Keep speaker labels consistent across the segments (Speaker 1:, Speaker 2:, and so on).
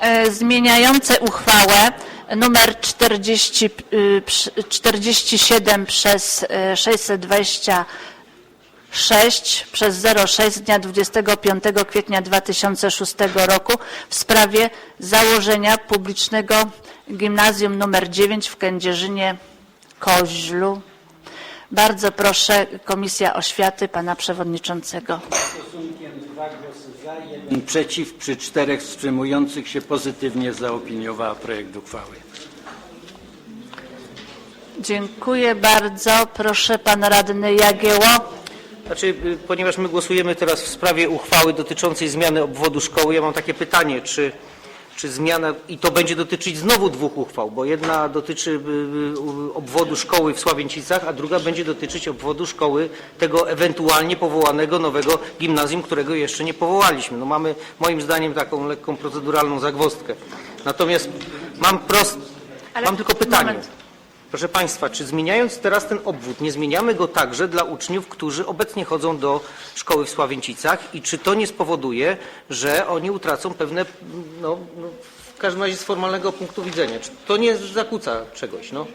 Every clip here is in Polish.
Speaker 1: e, zmieniające uchwałę numer 40, y, przy- 47 przez e, 626 przez 06 z dnia 25 kwietnia 2006 roku w sprawie założenia publicznego gimnazjum numer 9 w Kędzierzynie Koźlu. Bardzo proszę Komisja Oświaty pana przewodniczącego.
Speaker 2: Stosunkiem dwa przeciw, przy czterech wstrzymujących się pozytywnie zaopiniowała projekt uchwały.
Speaker 1: Dziękuję bardzo. Proszę pan radny Jagieło.
Speaker 3: Znaczy, y, ponieważ my głosujemy teraz w sprawie uchwały dotyczącej zmiany obwodu szkoły, ja mam takie pytanie, czy, czy zmiana, i to będzie dotyczyć znowu dwóch uchwał, bo jedna dotyczy y, y, obwodu szkoły w Sławięcicach, a druga będzie dotyczyć obwodu szkoły tego ewentualnie powołanego nowego gimnazjum, którego jeszcze nie powołaliśmy. No mamy moim zdaniem taką lekką proceduralną zagwozdkę. Natomiast mam prost,
Speaker 1: Ale
Speaker 3: mam tylko pytanie.
Speaker 1: moment.
Speaker 3: Proszę Państwa, czy zmieniając teraz ten obwód, nie zmieniamy go także dla uczniów, którzy obecnie chodzą do szkoły w Sławięcicach i czy to nie spowoduje, że oni utracą pewne, no, no w każdym razie z formalnego punktu widzenia, czy to nie zakłóca czegoś, no?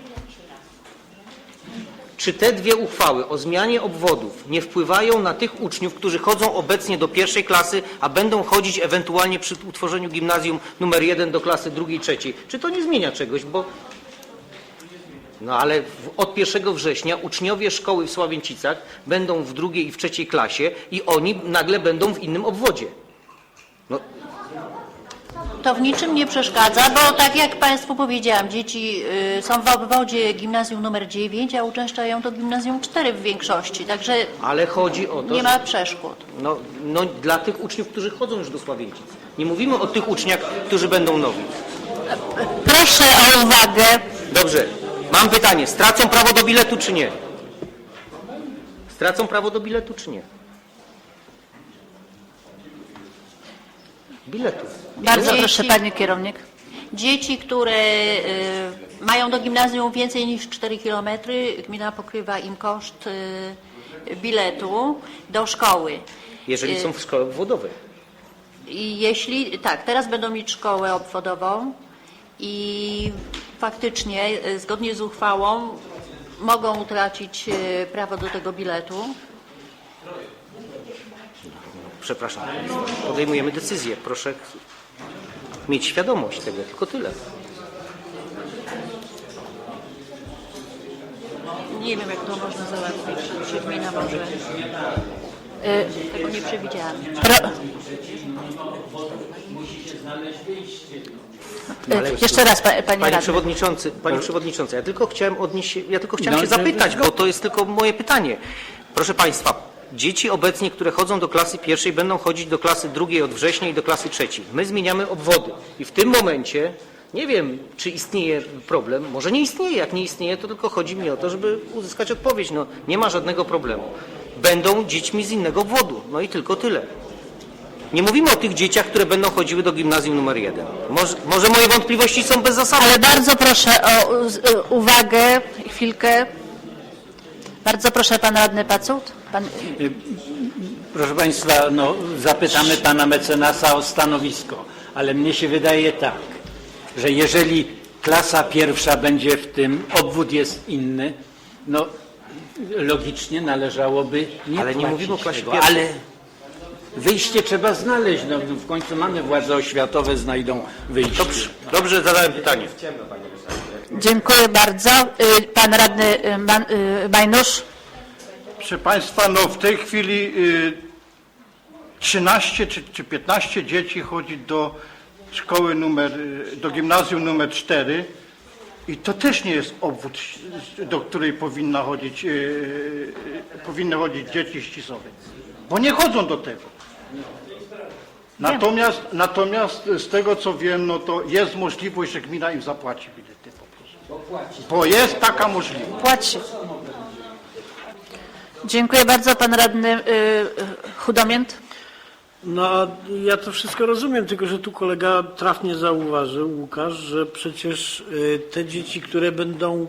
Speaker 3: Czy te dwie uchwały o zmianie obwodów nie wpływają na tych uczniów, którzy chodzą obecnie do pierwszej klasy, a będą chodzić ewentualnie przy utworzeniu gimnazjum numer jeden do klasy drugiej, trzeciej? Czy to nie zmienia czegoś? Bo no ale w- od 1 września uczniowie szkoły w Sławięcicach będą w drugiej i w trzeciej klasie i oni nagle będą w innym obwodzie. No,
Speaker 4: To w niczym nie przeszkadza, bo tak jak Państwu powiedziałam, dzieci y, są w obwodzie gimnazjum numer 9, a uczęszczają do gimnazjum 4 w większości, także
Speaker 3: ale chodzi o to,
Speaker 4: nie ma przeszkód.
Speaker 3: no, no, dla tych uczniów, którzy chodzą już do Sławięcic. Nie mówimy o tych uczniach, którzy będą nowi.
Speaker 1: Proszę o uwagę.
Speaker 3: Dobrze, mam pytanie. Stracą prawo do biletu czy nie? Stracą prawo do biletu czy nie? Biletu.
Speaker 1: Bardzo
Speaker 4: Dzieci-
Speaker 1: proszę pani kierownik.
Speaker 4: Dzieci, które y, mają do gimnazjum więcej niż 4 km, gmina pokrywa im koszt y, biletu do szkoły.
Speaker 3: Jeżeli są w szkole obwodowej.
Speaker 4: I jeśli, tak, teraz będą mieć szkołę obwodową i faktycznie e, zgodnie z uchwałą mogą utracić e, prawo do tego biletu.
Speaker 3: Przepraszam podejmujemy decyzję. Proszę mieć świadomość tego, tylko tyle.
Speaker 4: Nie wiem, jak to można załatwić, czy gmina może. Tego nie przewidziałam.
Speaker 1: Pro... E, Jeszcze raz, pa- panie
Speaker 3: Panie
Speaker 1: radny.
Speaker 3: Przewodniczący, Panie Przewodniczący, ja tylko chciałem odnieść się, ja tylko chciałem
Speaker 2: No,
Speaker 3: się
Speaker 2: że-
Speaker 3: zapytać, bo to jest tylko moje pytanie. Proszę Państwa, dzieci obecnie, które chodzą do klasy pierwszej, będą chodzić do klasy drugiej od września i do klasy trzeciej. My zmieniamy obwody i w tym momencie nie wiem, czy istnieje problem. Może nie istnieje. Jak nie istnieje, to tylko chodzi mi o to, żeby uzyskać odpowiedź. No, nie ma żadnego problemu. Będą dziećmi z innego obwodu. No i tylko tyle. Nie mówimy o tych dzieciach, które będą chodziły do gimnazjum numer jeden. Może, może moje wątpliwości są bezzasadne.
Speaker 1: Ale bardzo proszę o y, uwagę, chwilkę. Bardzo proszę pan radny Pacult. Pan...
Speaker 2: Proszę Państwa, no, zapytamy Pana mecenasa o stanowisko, ale mnie się wydaje tak, że jeżeli klasa pierwsza będzie w tym, obwód jest inny, no logicznie należałoby nie
Speaker 3: Ale nie
Speaker 2: płacić
Speaker 3: mówimy o klasie
Speaker 2: tego,
Speaker 3: pierwszej.
Speaker 2: Ale wyjście trzeba znaleźć, no w końcu mamy władze oświatowe, znajdą wyjście.
Speaker 3: Dobrze, dobrze zadałem pytanie.
Speaker 1: Dziękuję bardzo. Y, Pan radny y, Man, y, Majnusz.
Speaker 5: Proszę Państwa, no w tej chwili y, 13 czy, czy 15 dzieci chodzi do szkoły numer, y, do gimnazjum numer 4 i to też nie jest obwód, do której powinna chodzić, y, y, powinny chodzić dzieci ścisłowe, bo nie chodzą do tego. Natomiast, natomiast z tego co wiem, no to jest możliwość, że gmina im zapłaci bilety po prostu. Bo jest taka możliwość.
Speaker 1: Płaci. Dziękuję bardzo. Pan radny y, y, Chudomięt.
Speaker 6: No, ja to wszystko rozumiem, tylko że tu kolega trafnie zauważył, Łukasz, że przecież y, te dzieci, które będą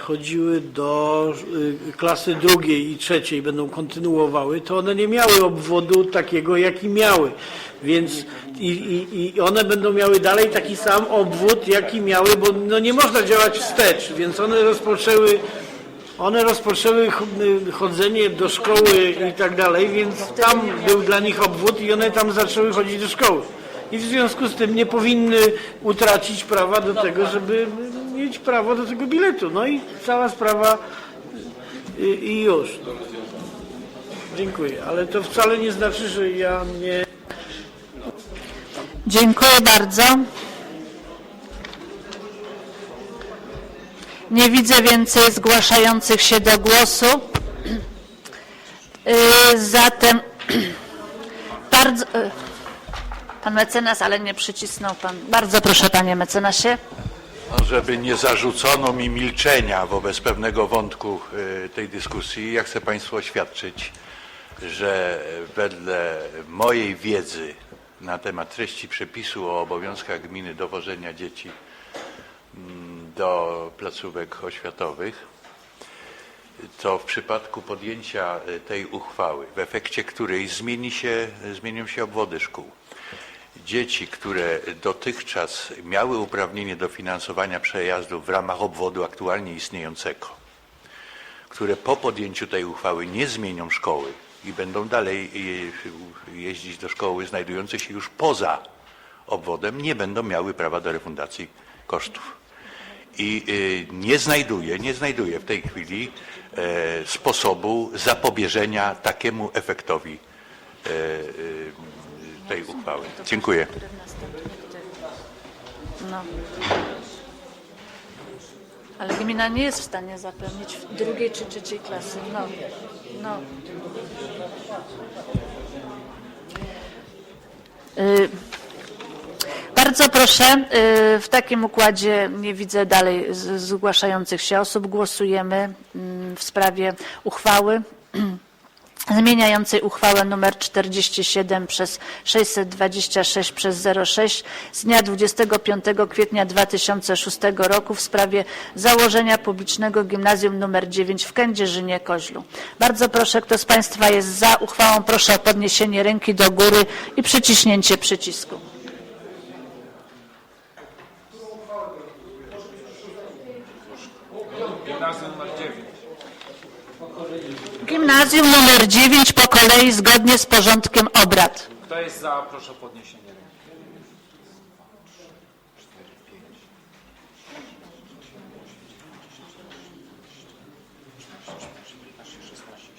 Speaker 6: chodziły do y, klasy drugiej i trzeciej, będą kontynuowały, to one nie miały obwodu takiego, jaki miały. Więc i, i, i one będą miały dalej taki sam obwód, jaki miały, bo no nie można działać wstecz, więc one rozpoczęły one rozpoczęły ch- chodzenie do szkoły i tak dalej, więc tam był dla nich obwód i one tam zaczęły chodzić do szkoły. I w związku z tym nie powinny utracić prawa do tego, żeby mieć prawo do tego biletu. No i cała sprawa i, i już. Dziękuję, ale to wcale nie znaczy, że ja nie
Speaker 1: Dziękuję bardzo. Nie widzę więcej zgłaszających się do głosu. Y, Zatem bardzo. y, Pan mecenas, ale nie przycisnął pan. Bardzo proszę, panie mecenasie.
Speaker 7: Żeby nie zarzucono mi milczenia wobec pewnego wątku y, tej dyskusji, ja chcę Państwu oświadczyć, że wedle mojej wiedzy na temat treści przepisu o obowiązkach gminy dowożenia dzieci mm, do placówek oświatowych, to w przypadku podjęcia y, tej uchwały, w efekcie której zmieni się, zmienią się obwody szkół, dzieci, które dotychczas miały uprawnienie do finansowania przejazdów w ramach obwodu aktualnie istniejącego, które po podjęciu tej uchwały nie zmienią szkoły i będą dalej je- jeździć do szkoły znajdującej się już poza obwodem, nie będą miały prawa do refundacji kosztów. I y, nie znajduję, nie znajduję w tej chwili e, sposobu zapobieżenia takiemu efektowi e, y, tej uchwały. Dziękuję.
Speaker 1: No. Ale gmina nie jest w stanie zapewnić drugiej czy trzeciej klasy. No. No. Y, Bardzo proszę, y, w takim układzie nie widzę dalej zgłaszających się osób. Głosujemy mm, w sprawie uchwały zmieniającej uchwałę nr 47 przez 626 przez 06 z dnia 25 kwietnia 2006 roku w sprawie założenia publicznego gimnazjum nr 9 w Kędzierzynie Koźlu. Bardzo proszę, kto z Państwa jest za uchwałą, proszę o podniesienie ręki do góry i przyciśnięcie przycisku.
Speaker 8: Gimnazjum numer 9.
Speaker 1: Gimnazjum nr 9 po kolei zgodnie z porządkiem obrad.
Speaker 8: Kto jest za? Proszę o podniesienie ręki.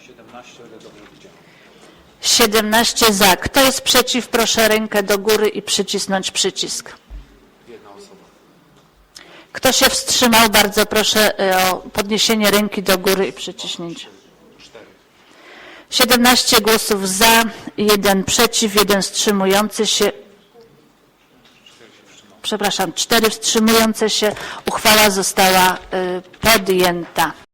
Speaker 8: 17, ale dobrze widziałem.
Speaker 1: 17 za. Kto jest przeciw, proszę rękę do góry i przycisnąć przycisk.
Speaker 8: Jedna osoba.
Speaker 1: Kto się wstrzymał, bardzo proszę e, o podniesienie ręki do góry i przyciśnięcie. 17 głosów za, 1 przeciw, 1 wstrzymujący się. Przepraszam, 4 wstrzymujące się. Uchwała została e, podjęta.